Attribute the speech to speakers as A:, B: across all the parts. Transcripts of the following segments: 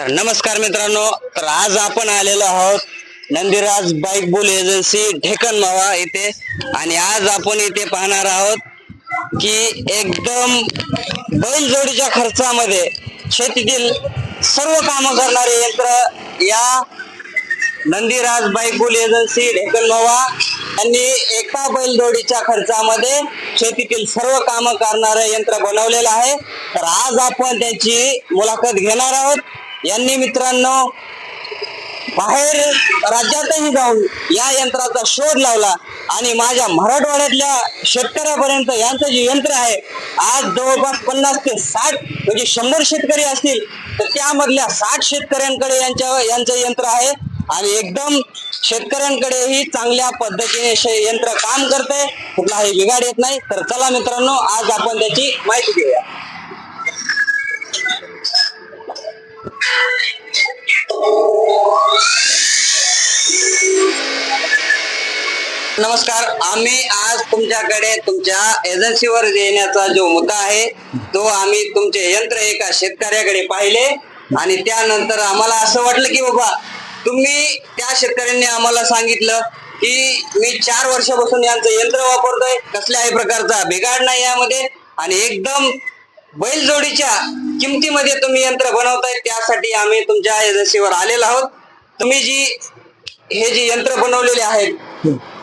A: तर नमस्कार मित्रांनो. तर आज आपण आलेलो आहोत Nandiraj bike bull agency Dhekan Mava येथे आणि आज आपण इथे पाहणार आहोत की एकदम बैलजोडीच्या खर्चामध्ये शेतीतील सर्व कामं करणारे यंत्र या Nandiraj bike bull agency Dhekan Mava यांनी एका बैलजोडीच्या खर्चामध्ये शेतीतील सर्व कामं करणारं यंत्र बनवलेलं आहे. तर आज आपण त्याची मुलाखत घेणार आहोत. यांनी मित्रांनो बाहेर राज्यातही जाऊन या यंत्राचा शोध लावला आणि माझ्या मराठवाड्यातल्या शेतकऱ्यापर्यंत यांचं जे यंत्र आहे आज जवळपास पन्नास ते साठ म्हणजे शंभर शेतकरी असतील तर त्यामधल्या साठ शेतकऱ्यांकडे यांच्या यांचं यंत्र आहे आणि एकदम शेतकऱ्यांकडेही चांगल्या पद्धतीने यंत्र काम करते कुठलाही बिघाड येत नाही. तर चला मित्रांनो आज आपण त्याची माहिती घेऊया. नमस्कार आम्ही आज तुमच्याकडे तुमच्या एजन्सीवर येण्याचा जो मुद्दा आहे तो आम्ही तुमचे यंत्र एका शेतकऱ्याकडे पाहिले आणि त्यानंतर आम्हाला असं वाटलं की बाबा तुम्ही त्या शेतकऱ्यांनी आम्हाला सांगितलं की मी चार वर्षापासून यांचं यंत्र वापरतोय कसल्याही प्रकारचा बिघाड नाही यामध्ये आणि एकदम बैलजोडीच्या किमतीमध्ये तुम्ही यंत्र बनवताय त्यासाठी आम्ही तुमच्या एजन्सीवर आलेलो आहोत. तुम्ही जी हे जे यंत्र बनवलेले आहेत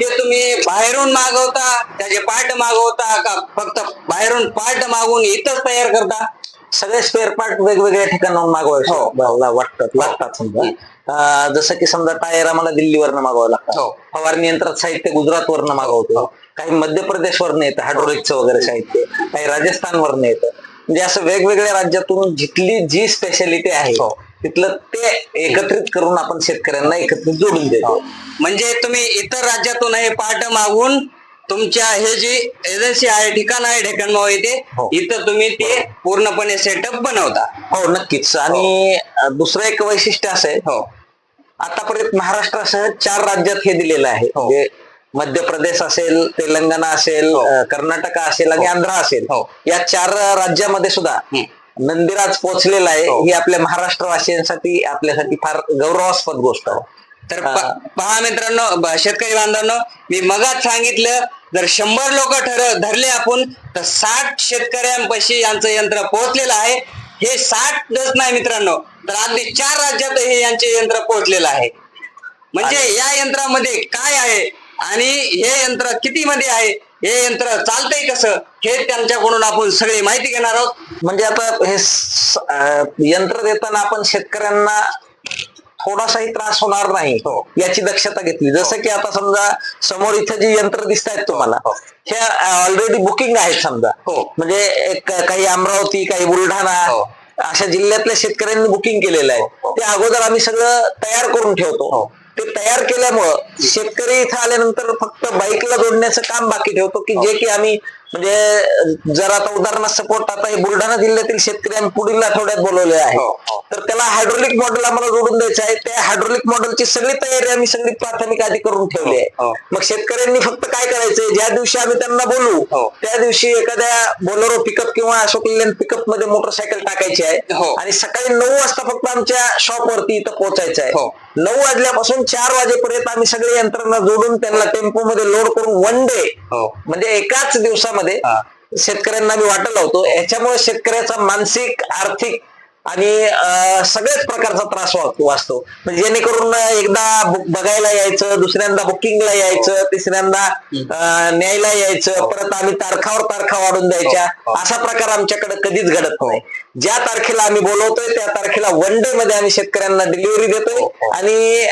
A: ते तुम्ही बाहेरून मागवता त्याचे पार्ट मागवता का फक्त बाहेरून पार्ट मागवून इथंच तयार करता?
B: सगळे स्पेअर पार्ट वेगवेगळ्या ठिकाणाहून मागवावे
A: हो.
B: मला वाटतात लागतात समजा जसं की समजा टायर आम्हाला दिल्लीवरनं मागवावं लागतं
A: हो.
B: फवारणी यंत्रात साहित्य गुजरातवरनं मागवतो. काही मध्य प्रदेशवरनं येतं हायड्रोलिकचं वगैरे साहित्य. काही राजस्थानवरनं येतं. म्हणजे असं वेगवेगळ्या राज्यातून जिथली जी स्पेशालिटी आहे
A: हो.
B: तिथलं ते एकत्रित करून आपण शेतकऱ्यांना एकत्रित जोडून देतो.
A: म्हणजे तुम्ही इतर राज्यातून हे पार्ट मागवून तुमच्या हे जी एजन्सी आहे ठिकाण आहे ढेकणमाव येथे
B: हो.
A: इथं तुम्ही ते पूर्णपणे सेटअप बनवता.
B: हो नक्कीच. आणि दुसरं एक वैशिष्ट्य असं आहे.
A: हो.
B: आतापर्यंत महाराष्ट्रासह चार राज्यात हे दिलेलं आहे.
A: हो.
B: म्हणजे मध्य प्रदेश असेल तेलंगणा असेल अं, कर्नाटक असेल आणि आंध्र असेल
A: हो.
B: या चार राज्यामध्ये सुद्धा
A: हं.
B: नंदीराज पोहोचलेला आहे
A: हो.
B: ही आपल्या महाराष्ट्रवासियांसाठी आपल्यासाठी फार गौरवास्पद गोष्ट आहे.
A: तर पहा मित्रांनो शेतकरी बांधवांनो मी मगाच सांगितलं जर शंभर लोक ठर धरले आपण तर साठ शेतकऱ्यांपाशी यांचं यंत्र पोहोचलेलं आहे. हे साठच नाही मित्रांनो तर अगदी चार राज्यात हे यांचे यंत्र पोहोचलेलं आहे. म्हणजे या यंत्रामध्ये काय आहे? आणि हे यंत्र किती मध्ये आहे? हे यंत्र चालतंय कसं? हे त्यांच्याकडून आपण सगळी माहिती घेणार आहोत.
B: म्हणजे आता हे यंत्र देताना आपण शेतकऱ्यांना थोडासाही त्रास होणार नाही.
A: हो.
B: याची दक्षता घेतली. जसं की आता समजा समोर इथे जी यंत्र दिसत आहेत तुम्हाला हे. ऑलरेडी बुकिंग आहेत समजा.
A: हो.
B: म्हणजे एक काही अमरावती काही बुलढाणा
A: हो.
B: अशा जिल्ह्यातल्या शेतकऱ्यांनी बुकिंग केलेलं आहे. ते अगोदर आम्ही सगळं तयार करून ठेवतो. ते तयार केल्यामुळं शेतकरी इथं आल्यानंतर फक्त बाईकला जोडण्याचं काम बाकी ठेवतो की जे की आम्ही म्हणजे जर आता उदाहरणार्थ सपोर्ट आता हे बुलढाणा जिल्ह्यातील शेतकरी आम्ही पुढील आठवड्यात बोलवले आहे
A: हो, हो.
B: तर त्याला हायड्रोलिक मॉडेल आम्हाला जोडून द्यायचं आहे त्या हायड्रोलिक मॉडेलची सगळी तयारी आम्ही सगळी प्राथमिक आधी करून ठेवली
A: हो.
B: आहे मग शेतकऱ्यांनी फक्त काय करायचंय ज्या दिवशी आम्ही त्यांना बोलू
A: हो.
B: त्या दिवशी एखाद्या बोलेरो पिकअप किंवा अशोक लेलँड पिकअपमध्ये मोटरसायकल टाकायची आहे
A: हो.
B: आणि सकाळी नऊ वाजता फक्त आमच्या शॉप वरती इथं पोहोचायचं आहे
A: हो.
B: नऊ वाजल्यापासून चार वाजेपर्यंत आम्ही सगळे यंत्रणा जोडून त्यांना टेम्पो मध्ये लोड करून वन डे
A: हो.
B: म्हणजे एकाच दिवसामध्ये
A: हा.
B: शेतकऱ्यांना मी वाटत लावतो याच्यामुळे शेतकऱ्याचा मानसिक आर्थिक आणि सगळ्याच प्रकारचा त्रास वाचतो. म्हणजे जेणेकरून एकदा बघायला यायचं दुसऱ्यांदा बुकिंगला यायचं तिसऱ्यांदा न्यायला यायचं परत आम्ही तारखावर तारखा वाढून द्यायच्या. असा प्रकार आमच्याकडे कधीच घडत नाही. ज्या तारखेला आम्ही बोलवतोय त्या तारखेला वन डे मध्ये आम्ही शेतकऱ्यांना डिलिव्हरी देतोय. आणि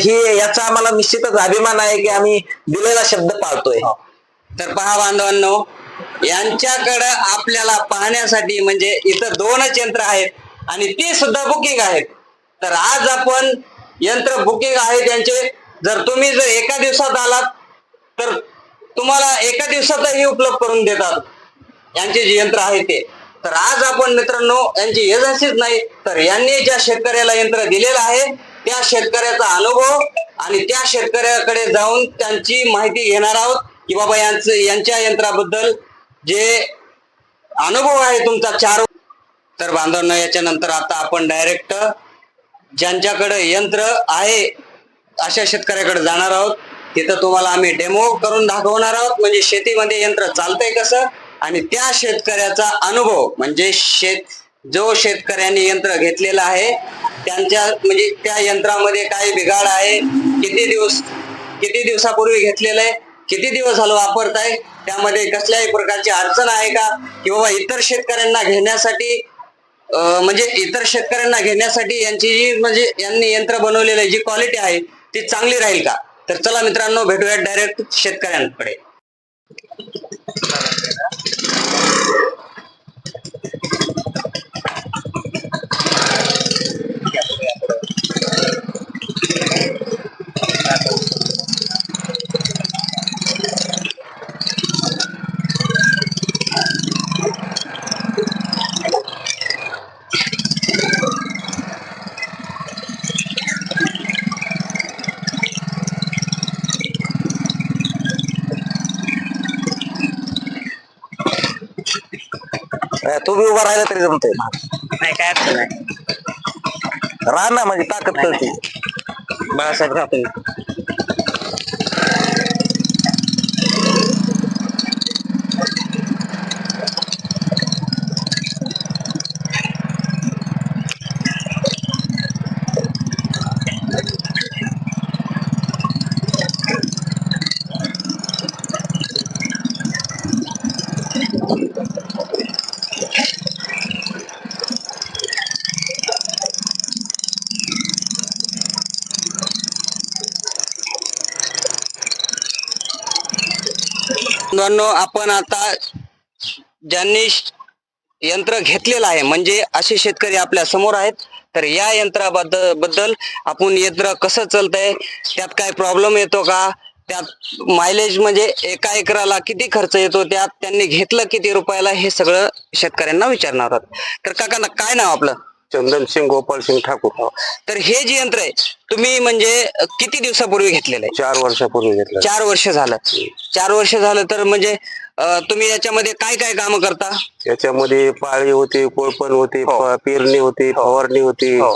B: ही याचा आम्हाला निश्चितच अभिमान आहे की आम्ही दिलेला शब्द पाळतोय.
A: तर पहा बांधवांनो यांच्याकडं आपल्याला पाहण्यासाठी म्हणजे इथं दोनच यंत्र आहेत आणि ते सुद्धा बुकिंग आहेत. तर आज आपण यंत्र बुकिंग आहे त्यांचे जर तुम्ही जर एका दिवसात आलात तर तुम्हाला एका दिवसातही उपलब्ध करून देतात यांचे जे यंत्र आहे ते. तर आज आपण मित्रांनो यांची एजन्सीच नाही तर यांनी ज्या शेतकऱ्याला यंत्र दिलेलं आहे त्या शेतकऱ्याचा अनुभव आणि त्या शेतकऱ्याकडे जाऊन त्यांची माहिती घेणार आहोत की बाबा यांचं यांच्या यंत्राबद्दल जे अनुभव आहे तुमचा चार तर बांधवांना याच्यानंतर आता आपण डायरेक्ट ज्यांच्याकडे यंत्र आहे अशा शेतकऱ्याकडे जाणार आहोत. तिथं तुम्हाला आम्ही डेमो करून दाखवणार आहोत. म्हणजे शेतीमध्ये यंत्र चालतंय कसं? आणि त्या शेतकऱ्याचा अनुभव म्हणजे शेत जो शेतकऱ्यांनी यंत्र घेतलेलं आहे त्यांच्या म्हणजे त्या यंत्रामध्ये काय बिघाड आहे किती दिवस किती दिवसापूर्वी घेतलेलं आहे किती दिवस झालं वापरताय? त्यामध्ये कसल्याही प्रकारची अडचण आहे का? किंवा इतर शेतकऱ्यांना घेण्यासाठी म्हणजे इतर शेतकऱ्यांना घेण्यासाठी यांची जी म्हणजे यांनी यंत्र बनवलेलं आहे जी क्वालिटी आहे ती चांगली राहील का? तर चला मित्रांनो भेटूया डायरेक्ट शेतकऱ्यांकडे.
B: अं, तू बी उभा राहिला तरी जमतंय.
A: नाही काय अडचण नाही.
B: राहा ना म्हणजे ताकद कळते.
A: बाळासाहेब राहतो आपण आता ज्यांनी यंत्र घेतलेलं आहे म्हणजे असे शेतकरी आपल्यासमोर आहेत तर या यंत्राबद्दल बद्दल आपण यंत्र कसं चालतंय त्यात काय प्रॉब्लेम येतो का त्यात मायलेज म्हणजे एका एकराला किती खर्च येतो त्यात त्यांनी घेतलं किती रुपयाला हे सगळं शेतकऱ्यांना विचारणार आहोत. तर काकांना काय नाव आपलं?
C: चंदन सिंग गोपाल सिंग ठाकूर.
A: तर हे जे यंत्र आहे तुम्ही म्हणजे किती दिवसापूर्वी घेतलेलं आहे?
C: चार वर्षापूर्वी घेतलं
A: चार वर्ष झालं. चार वर्ष झालं तर म्हणजे अं, तुम्ही याच्यामध्ये काय काय काम करता?
C: याच्यामध्ये पाळी होती कोळपण होती प- पेरणी होती फवारणी होती.
A: हो.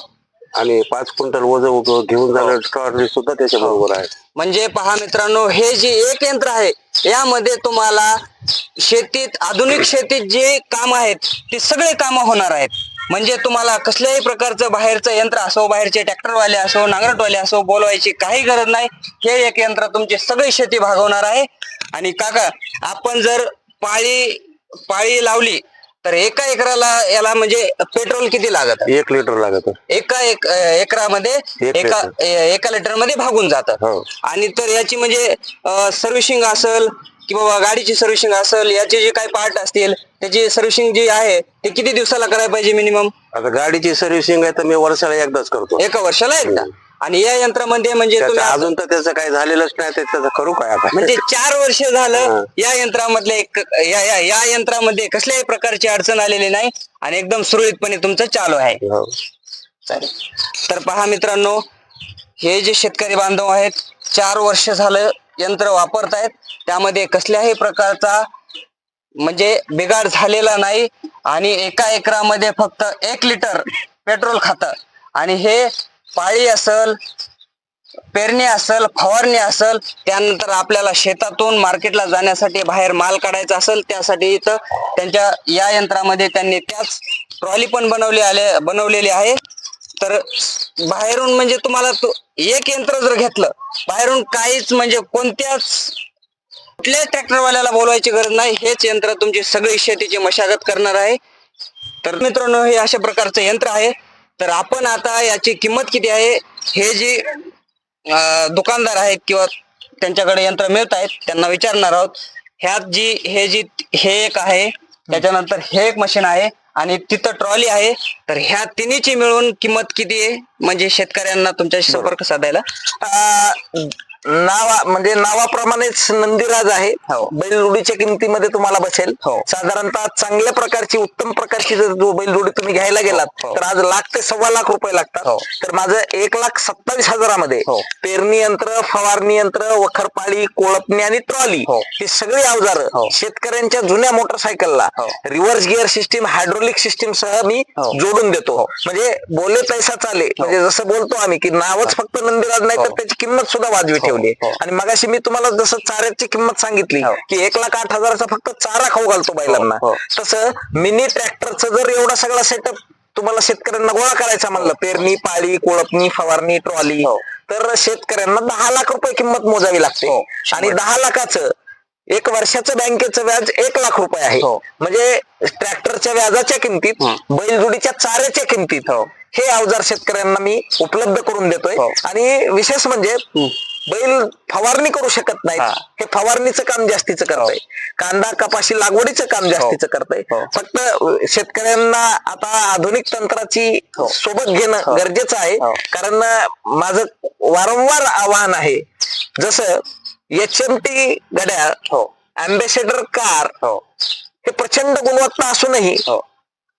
C: आणि पाच क्विंटल वज घेऊन जाणं ट्रॉली सुद्धा त्याच्या बरोबर आहे.
A: म्हणजे पहा मित्रांनो हे जे एक यंत्र आहे यामध्ये तुम्हाला शेतीत आधुनिक शेतीत जे काम आहेत ते सगळे काम होणार आहेत. म्हणजे तुम्हाला कसल्याही प्रकारचं बाहेरचं यंत्र असो बाहेरचे ट्रॅक्टरवाले असो नांगरटवाले असो बोलवायची काही गरज नाही. हे एक यंत्र तुमची सगळी शेती भागवणार आहे. आणि काका आपण जर पाळी पाळी लावली तर एका एकराला याला म्हणजे पेट्रोल किती लागत?
C: एक लिटर लागत.
A: एका एक एकरामध्ये
C: एक
A: एका
C: लिटर.
A: ए- एका लिटरमध्ये भागून जातं.
C: हो.
A: आणि तर याची म्हणजे सर्व्हिसिंग असेल किंवा गाडीची सर्व्हिसिंग असेल याचे जे काही पार्ट असतील त्याची सर्व्हिसिंग जी आहे ते किती दिवसाला करायला पाहिजे मिनिमम
C: आता गाडीची सर्व्हिसिंग आहे तर मी वर्षाला एकदाच करतो.
A: एका वर्षाला एकदा? आणि या यंत्रामध्ये म्हणजे
C: त्याचं
A: तुम्ही
C: अजून तर त्याचं काही झालेलंच नाही ते त्याचं करू काय आता?
A: म्हणजे चार वर्ष झालं. या यंत्रामधले एक- या या- या यंत्रामध्ये कसल्याही प्रकारची अडचण आलेली नाही आणि एकदम सुरळीतपणे तुमचं चालू आहे.
C: हो.
A: चालेल. तर पहा मित्रांनो हे जे शेतकरी बांधव आहेत चार वर्ष झालं यंत्र वापरतायत. त्यामध्ये कसल्याही प्रकारचा म्हणजे बिघाड झालेला नाही आणि एका एकरामध्ये फक्त एक लिटर पेट्रोल खातं. आणि हे पाळी असल पेरणी असल फवारणी असल त्यानंतर आपल्याला शेतातून मार्केटला जाण्यासाठी बाहेर माल काढायचा असेल त्यासाठी इथं त्यांच्या या यंत्रामध्ये त्यांनी त्याच ट्रॉली पण बनवली आले बनवलेली आहे. तर बाहेरून म्हणजे तुम्हाला एक यंत्र जर घेतलं बाहेरून काहीच म्हणजे कोणत्याच कुठल्याच ट्रॅक्टरवाल्याला बोलवायची गरज नाही. हेच यंत्र तुमची सगळी शेतीची मशागत करणार आहे. तर मित्रांनो हे अशा प्रकारचं यंत्र आहे. तर आपण आता याची किंमत किती आहे? हे जी दुकानदार आहेत किंवा त्यांच्याकडे यंत्र मिळत आहेत त्यांना विचारणार आहोत. ह्यात जी हे जी हे एक आहे. त्याच्यानंतर हे एक मशीन आहे. आणि तिथं ट्रॉली आहे. तर ह्या तिन्हीची मिळून किंमत किती आहे? म्हणजे शेतकऱ्यांना तुमच्याशी संपर्क साधायला.
B: नावा म्हणजे नावाप्रमाणेच नंदीराज आहे
A: हो.
B: बैलजोडीच्या किमतीमध्ये तुम्हाला बसेल
A: हो.
B: साधारणतः चांगल्या प्रकारची उत्तम प्रकारची जर जो बैलजोडी तुम्ही घ्यायला गेलात
A: हो.
B: तर आज लाख ते सव्वा लाख रुपये लागतात
A: हो.
B: तर माझं एक लाख सत्तावीस हजारामध्ये
A: हो.
B: पेरणी यंत्र फवारणी यंत्र वखरपाळी कोळपणी आणि ट्रॉली
A: हो.
B: ही सगळी अवजारं
A: हो.
B: शेतकऱ्यांच्या जुन्या मोटरसायकलला
A: हो.
B: Reverse gear system hydraulic system सह मी
A: हो.
B: जोडून देतो म्हणजे बोले पैसा चाले म्हणजे जसं बोलतो आम्ही की नावच फक्त नंदीराज नाही तर
A: हो.
B: त्याची किंमत सुद्धा वाजवी ठेवली
A: हो.
B: आणि मगाशी मी तुम्हाला जसं चाऱ्याची किंमत सांगितली
A: हो.
B: की एक लाख आठ हजाराचा फक्त चारा खाऊ घालतो बैलांना
A: हो.
B: तसं मिनी ट्रॅक्टरचं जर एवढा सगळा सेटअप तुम्हाला शेतकऱ्यांना गोळा करायचा म्हणलं पेरणी पाळी कोळपणी फवारणी ट्रॉली. तर शेतकऱ्यांना दहा लाख रुपये किंमत मोजावी लागते. आणि दहा लाखाचं एक वर्षाचं बँकेचं व्याज एक लाख रुपये आहे. म्हणजे ट्रॅक्टरच्या व्याजाच्या किमतीत. बैलजोडीच्या चाऱ्याच्या किमतीत
A: हो.
B: अवजार शेतकऱ्यांना मी उपलब्ध करून देतोय. आणि विशेष म्हणजे बैल फवारणी करू शकत नाहीत
A: हा.
B: हे फवारणीचं काम जास्तीचं करतंय कांदा कपाशी लागवडीचं काम जास्तीचं करतंय
A: हो.
B: फक्त शेतकऱ्यांना आता आधुनिक तंत्राची
A: हो.
B: सोबत घेणं
A: हो.
B: गरजेचं आहे
A: हो.
B: कारण माझं वारंवार आव्हान आहे जसं एच एम टी गड्या
A: हो
B: अम्बेसेडर कार
A: हो
B: हे प्रचंड गुणवत्ता असूनही
A: हो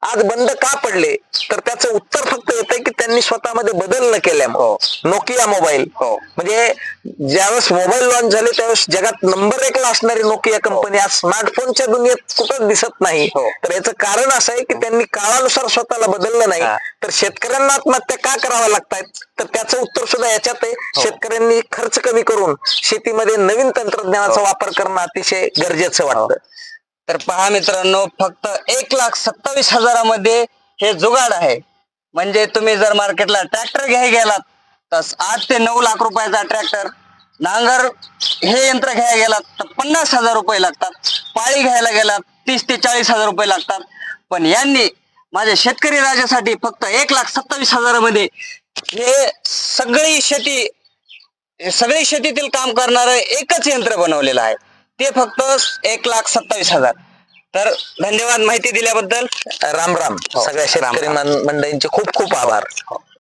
B: आज बंद का पडले? तर त्याचं उत्तर फक्त येतंय की त्यांनी स्वतःमध्ये बदल न केल्यामुळे.
A: हो.
B: नोकिया मोबाईल
A: हो.
B: म्हणजे ज्यावेळेस मोबाईल लॉन्च झाले त्यावेळेस जगात नंबर एकला असणारी नोकिया कंपनी आज स्मार्टफोनच्या दुनियेत कुठंच दिसत नाही.
A: हो.
B: तर याचं कारण असं आहे की त्यांनी काळानुसार स्वतःला बदललं नाही.
A: हा.
B: तर शेतकऱ्यांना आत्महत्या का कराव्या लागतायत? तर त्याचं उत्तर सुद्धा याच्यात आहे.
A: हो.
B: शेतकऱ्यांनी खर्च कमी करून शेतीमध्ये नवीन तंत्रज्ञानाचा वापर करणं अतिशय गरजेचं वाटतं.
A: तर पहा मित्रांनो फक्त एक लाख सत्तावीस हजारामध्ये हे जुगाड आहे. म्हणजे तुम्ही जर मार्केटला ट्रॅक्टर घ्याय गेलात तर आठ ते नऊ लाख रुपयाचा ट्रॅक्टर. नांगर हे यंत्र घ्यायला गेलात तर पन्नास हजार रुपये लागतात. पाळी घ्यायला गेलात तीस ते चाळीस हजार रुपये लागतात. पण यांनी माझ्या शेतकरी राजासाठी फक्त एक लाख सत्तावीस हजारामध्ये हे सगळी शेती हे सगळी शेतीतील काम करणारं एकच यंत्र बनवलेलं आहे. ते फक्त एक लाख सत्तावीस हजार. तर धन्यवाद माहिती दिल्याबद्दल.
B: राम राम.
A: हो.
B: सगळ्या शेतकरी मन- मंडळींचे खूप खूप आभार.